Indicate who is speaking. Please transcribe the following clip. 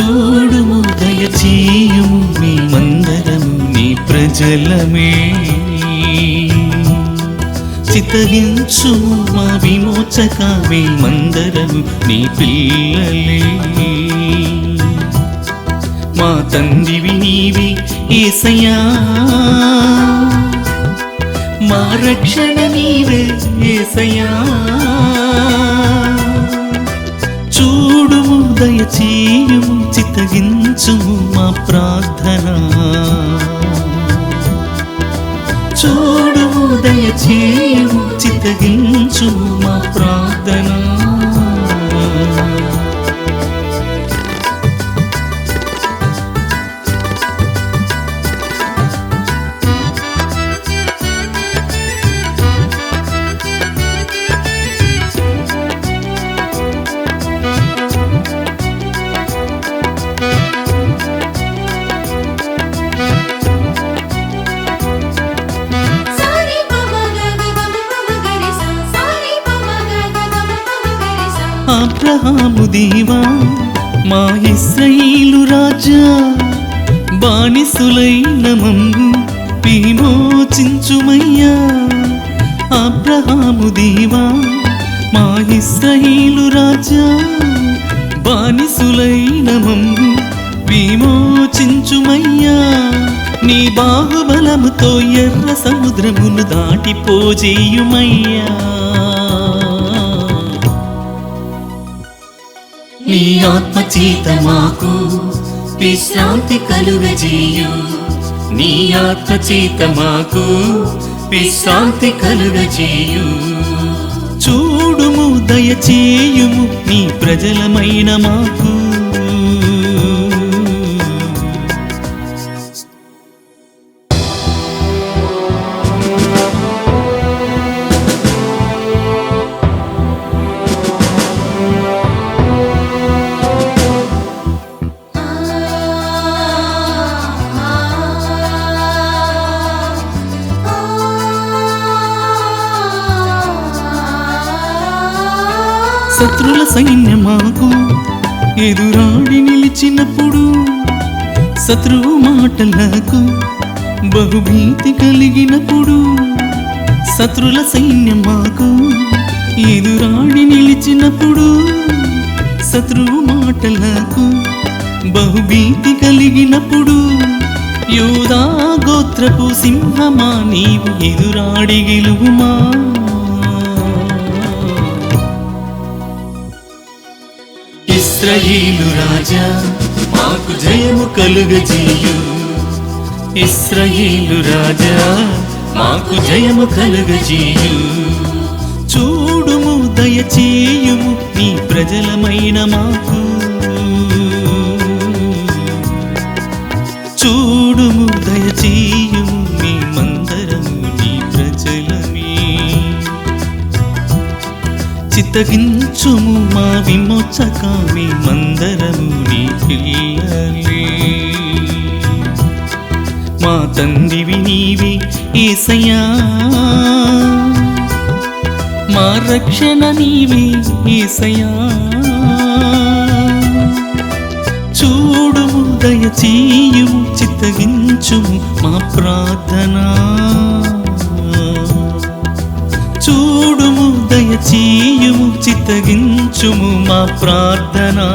Speaker 1: చూడుము దయచేయుము మీ మందరము నీ ప్రజలమే చిత్తగించుము మా విమోచక మీ మందరము నీ పిల్లలే మా తండ్రివి నీవి ఏసయ్యా మా రక్షణ నీవే ఏసయ్యా చూడుము దయచేయుము చితగించుము మా ప్రార్థన. చూడుము దయచేయుము చితగించుము మా ప్రార్థనా. అబ్రహాము దేవా మా ఇస్రాయేలు రాజా బానిసులైన మమ్ము విమోచించుమయ్యా. అబ్రహాము దేవా మా ఇస్రాయేలు రాజా బానిసులైన మమ్ము విమోచించుమయ్యా. నీ బాహుబలముతో ఎర్ర సముద్రమును దాటిపోజేయుమయ్యా. ఆత్మచేత మాకు విశ్రాంతి కలుగజేయు. నీ ఆత్మచేత మాకు విశ్రాంతి కలుగజేయు. చూడుము దయచేయుము నీ ప్రజలమైన మాకు. శత్రుల సైన్యమాకు ఎదురాడి నిలిచినప్పుడు శత్రువు మాటలకు బహుభీతి కలిగినప్పుడు శత్రుల సైన్యమాకు ఎదురాడి నిలిచినప్పుడు శత్రువు మాటలకు బహుభీతి కలిగినప్పుడు యోధా గోత్రపు సింహమా నీవు ఎదురాడి గెలువుమా? ఇస్రాయేలు రాజా మాకు జయము కలుగజేయు. ఇస్రాయేలు రాజా మాకు జయము కలుగజేయు. చూడుము దయచేయుము నీ ప్రజలమైన మాకు. చిత్తగించుము మా విమోచకామి మందరము నీ పిల్లలే. మా తండ్రివి నీవి ఏసయ్యా. మా రక్షణ నీవి ఏసయ్యా. చూడుము దయచేయుము చిత్తగించుము మా ప్రార్థనా. చూడుము దయచీయుము చిత్తగించుము మా ప్రార్థనా.